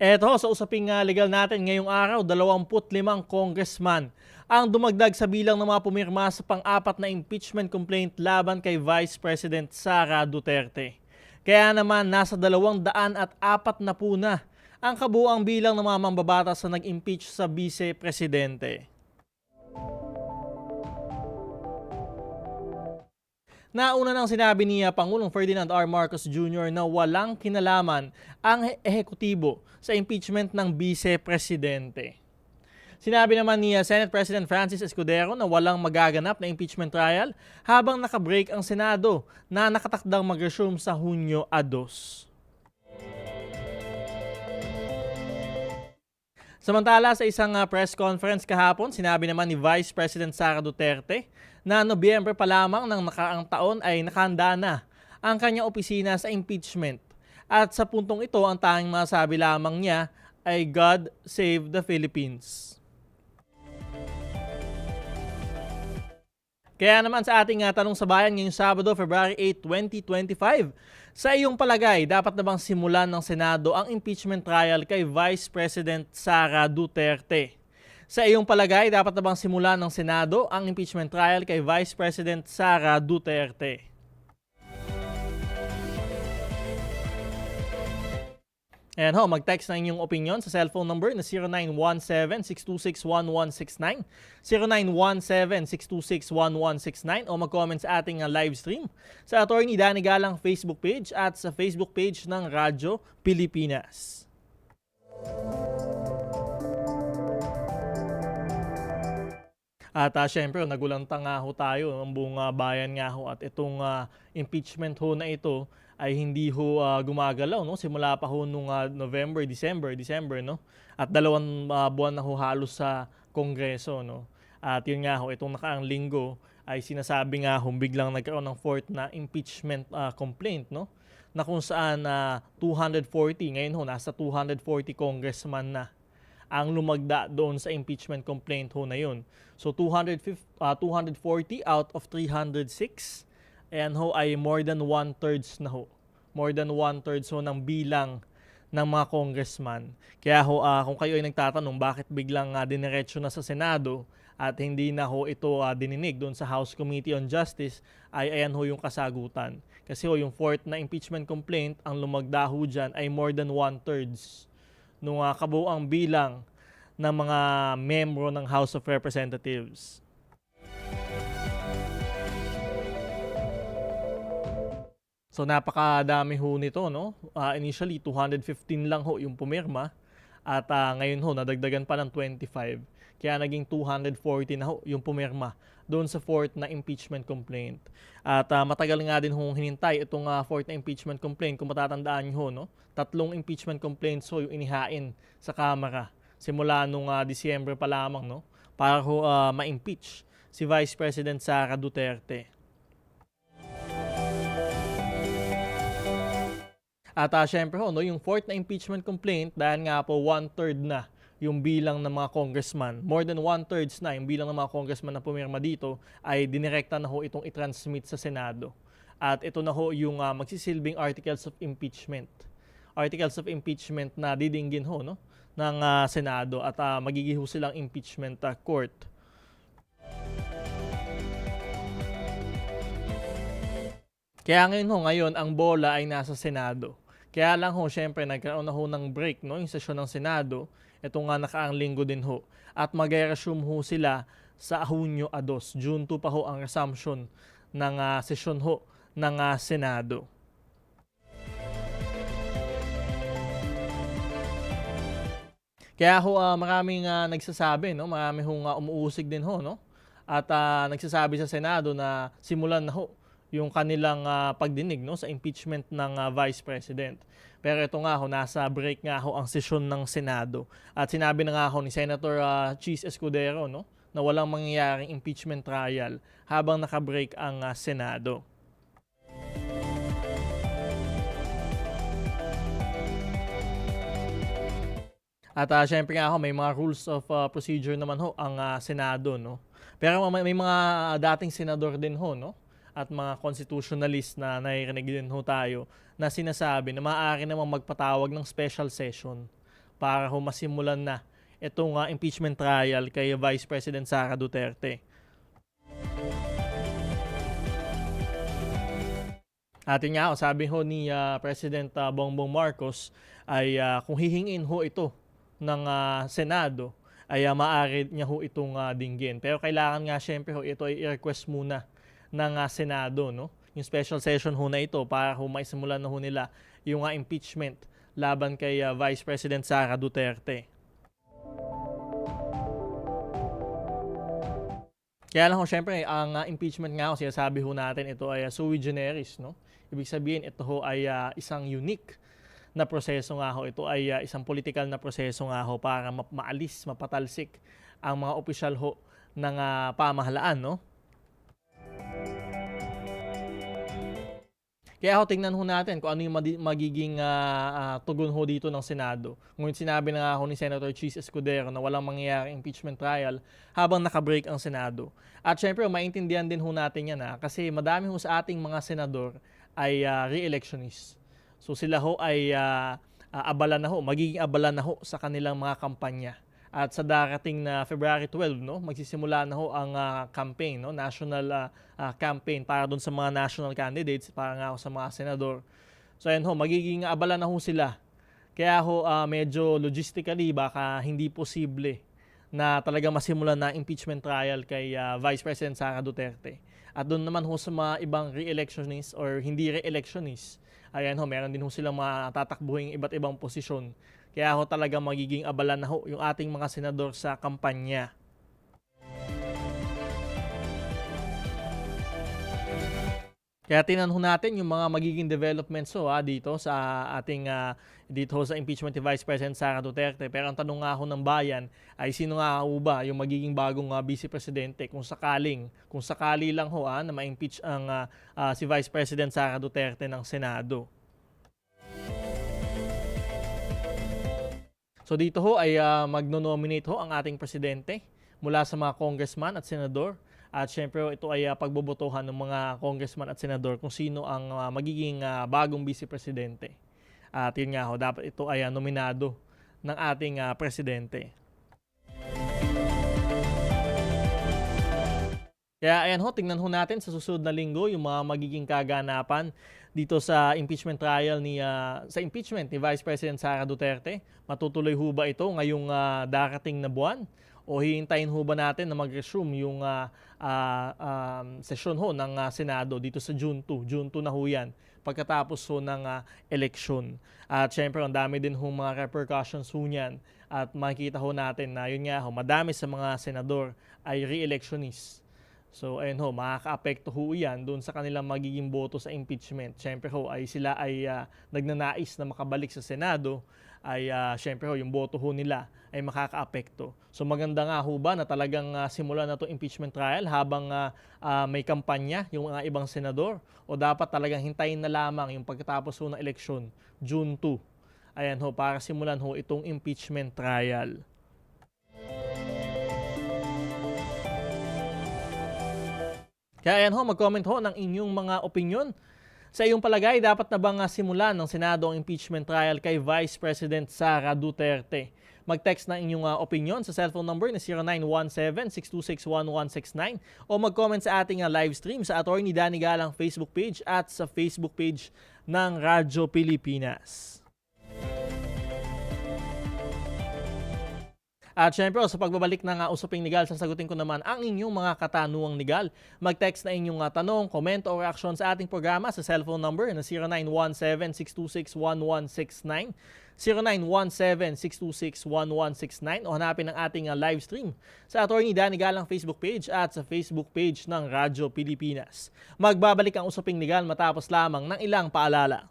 Eto, sa usaping nga legal natin ngayong araw, 25 congressman ang dumagdag sa bilang ng mga pumirma sa pang-apat na impeachment complaint laban kay Vice President Sara Duterte. Kaya naman, nasa 200 at apat na po na ang kabuang bilang ng mga mambabatas na nag-impeach sa vice-presidente. Nauna nang sinabi ni uh, Pangulong Ferdinand R. Marcos Jr. na walang kinalaman ang he- ehekutibo sa impeachment ng vice-presidente. Sinabi naman ni Senate President Francis Escudero na walang magaganap na impeachment trial habang nakabreak ang Senado na nakatakdang mag-resume sa Hunyo a 2. Samantala sa isang uh, press conference kahapon, sinabi naman ni Vice President Sara Duterte na Nobyembre pa lamang ng nakaraang taon ay nakahanda na ang kanyang opisina sa impeachment. At sa puntong ito, ang tanging masabi lamang niya ay God Save the Philippines. Kaya naman sa ating uh, tanong sa bayan ngayong Sabado, February 8, 2025, sa iyong palagay, dapat na bang simulan ng Senado ang impeachment trial kay Vice President Sara Duterte? Sa iyong palagay, dapat na bang simulan ng Senado ang impeachment trial kay Vice President Sara Duterte? Ayan ho, mag-text na inyong opinion sa cellphone number na 0917-626-1169, 0917-626-1169 o mag-comment sa ating uh, live stream sa Attorney Danny Galang Facebook page at sa Facebook page ng Radyo Pilipinas. At uh, syempre, nagulanta nga ho tayo ng buong uh, bayan nga ho at itong uh, impeachment ho na ito ay hindi ho uh, gumagalaw no simula pa ho nung uh, November, December, December no. At dalawang uh, buwan na ho halos sa Kongreso no. At yun nga ho itong nakaang linggo ay sinasabi nga ho biglang nagkaroon ng fourth na impeachment uh, complaint no na kung saan uh, 240 ngayon ho nasa 240 congressman na ang lumagda doon sa impeachment complaint ho na yun. So 250, uh, 240 out of 306 ayan ho ay more than one-thirds na ho. More than one-thirds ho ng bilang ng mga congressman. Kaya ho, uh, kung kayo ay nagtatanong bakit biglang uh, diniretso na sa Senado at hindi na ho ito uh, dininig doon sa House Committee on Justice, ay ayan ho yung kasagutan. Kasi ho, yung fourth na impeachment complaint, ang lumagda ho dyan ay more than one-thirds nung uh, kabuang bilang ng mga membro ng House of Representatives. So napakadami ho nito, no? Uh, initially, 215 lang ho yung pumirma. At uh, ngayon ho, nadagdagan pa ng 25. Kaya naging 240 na ho yung pumirma doon sa fourth na impeachment complaint. At uh, matagal nga din hong hinintay itong uh, fourth na impeachment complaint. Kung matatandaan nyo no? tatlong impeachment complaints ho yung inihain sa Kamara simula nung uh, Disyembre pa lamang no? para ho uh, ma-impeach si Vice President Sara Duterte. At uh, syempre ho, no, yung fourth na impeachment complaint, dahil nga po one-third na yung bilang ng mga congressman, more than one-thirds na yung bilang ng mga congressman na pumirma dito, ay dinirekta na ho itong i-transmit sa Senado. At ito na ho yung uh, magsisilbing articles of impeachment. Articles of impeachment na didinggin ho no, ng uh, Senado at uh, magigiho silang impeachment uh, court. Kaya ngayon ho, ngayon ang bola ay nasa Senado. Kaya lang ho, syempre, nagkaroon na ho ng break, no? Yung sesyon ng Senado. Ito nga nakaang linggo din ho. At mag-resume ho sila sa Hunyo a 2. June 2 pa ho ang resumption ng uh, sesyon ho ng uh, Senado. Kaya ho, uh, maraming uh, nagsasabi, no? Marami hong uh, umuusig din ho, no? At uh, nagsasabi sa Senado na simulan na ho yung kanilang uh, pagdinig no sa impeachment ng uh, Vice President. Pero ito nga ho, nasa break nga ho ang sesyon ng Senado. At sinabi na nga ho ni Senator uh, Cheese Escudero no, na walang mangyayaring impeachment trial habang nakabreak ang uh, Senado. At uh, syempre nga ho, may mga rules of uh, procedure naman ho ang uh, Senado. No? Pero may, may mga dating senador din ho, no? At mga constitutionalist na naririnig din ho tayo na sinasabi na maaari namang magpatawag ng special session para ho masimulan na itong ah, impeachment trial kay Vice President Sara Duterte. Atin nga, sabi ho ni ah, President ah, Bongbong Marcos ay ah, kung hihingin ho ito ng ah, Senado ay uh, maaari niya ho itong ah, dinggin. Pero kailangan nga syempre ho ito ay i-request muna ng ah, Senado, no? Yung special session ho na ito para ho maisimulan na ho nila yung ah, impeachment laban kay ah, Vice President Sara Duterte. Kaya lang ho, syempre, ang ah, impeachment nga ho, sinasabi ho natin, ito ay ah, sui generis, no? Ibig sabihin, ito ho ay ah, isang unique na proseso nga ho. Ito ay ah, isang political na proseso nga ho para ma- maalis, mapatalsik ang mga opisyal ho ng ah, pamahalaan, no? Kaya ho, tingnan ho natin kung ano yung magiging ah, ah, tugon ho dito ng Senado. Ngunit sinabi na nga ho ni Senator Cheese Escudero na walang mangyayari impeachment trial habang nakabreak ang Senado. At syempre, maintindihan din ho natin yan ha, kasi madami ho sa ating mga senador ay ah, re-electionist. So sila ho ay ah, ah, abala na ho, magiging abala na ho sa kanilang mga kampanya. At sa darating na February 12, no, magsisimula na ho ang ah, campaign, no, national ah, ah, campaign para doon sa mga national candidates, para nga ho sa mga senador. So ayun ho, magiging abala na ho sila. Kaya ho ah, medyo logistically baka hindi posible na talaga masimulan na impeachment trial kay ah, Vice President Sara Duterte. At doon naman ho sa mga ibang re-electionists or hindi re-electionists, ayan ho, meron din ho silang mga tatakbuhin iba't ibang posisyon. Kaya ho talaga magiging abala na ho yung ating mga senador sa kampanya. Kaya tinan ho natin yung mga magiging developments ho, ah, dito sa ating ah, dito sa impeachment ni Vice President Sara Duterte. Pero ang tanong nga ho ng bayan ay sino nga ho ba yung magiging bagong ah, Vice Presidente kung sakaling, kung sakali lang ho ah, na ma-impeach ang ah, ah, si Vice President Sara Duterte ng Senado. So dito ho ay ah, magno-nominate ho ang ating presidente mula sa mga congressman at senador. At syempre ito ay ah, pagbobotohan ng mga congressman at senador kung sino ang ah, magiging ah, bagong vice presidente. At yun nga ho, dapat ito ay ah, nominado ng ating ah, presidente. Kaya ayan ho, tingnan ho natin sa susunod na linggo yung mga magiging kaganapan dito sa impeachment trial ni ah, sa impeachment ni Vice President Sara Duterte. Matutuloy ho ba ito ngayong ah, darating na buwan? O hihintayin ho ba natin na mag-resume yung ah, ah, um, session ho ng ah, Senado dito sa June 2? June 2 na ho yan pagkatapos ho ng ah, eleksyon. At syempre, ang dami din ho mga repercussions ho niyan. At makikita ho natin na yun nga ho, madami sa mga senador ay re-electionists. So ayun ho, makaka-apekto ho yan doon sa kanilang magiging boto sa impeachment. Siyempre ho, ay sila ay ah, nagnanais na makabalik sa Senado, ay uh, siyempre ho, yung boto ho nila ay makaka-apekto. So maganda nga ho ba na talagang ah, simulan na to impeachment trial habang ah, ah, may kampanya yung mga ibang senador? O dapat talagang hintayin na lamang yung pagkatapos ho ng eleksyon, June 2. Ayan ho, para simulan ho itong impeachment trial. Kaya ayan ho, mag-comment ho ng inyong mga opinion. Sa iyong palagay, dapat na bang ah, simulan ng Senado ang impeachment trial kay Vice President Sara Duterte? Mag-text na inyong ah, opinion sa cellphone number na 0917-626-1169 o mag-comment sa ating ah, live stream sa Attorney Danny Galang Facebook page at sa Facebook page ng Radyo Pilipinas. At syempre, sa pagbabalik ng uh, Usaping Nigal, sasagutin ko naman ang inyong mga katanungang nigal. Mag-text na inyong uh, tanong, comment o reaksyon sa ating programa sa cellphone number na 0917-626-1169, 0917-626-1169 o hanapin ang ating uh, live stream sa Attorney Danny Galang Facebook page at sa Facebook page ng Radyo Pilipinas. Magbabalik ang Usaping Nigal matapos lamang ng ilang paalala.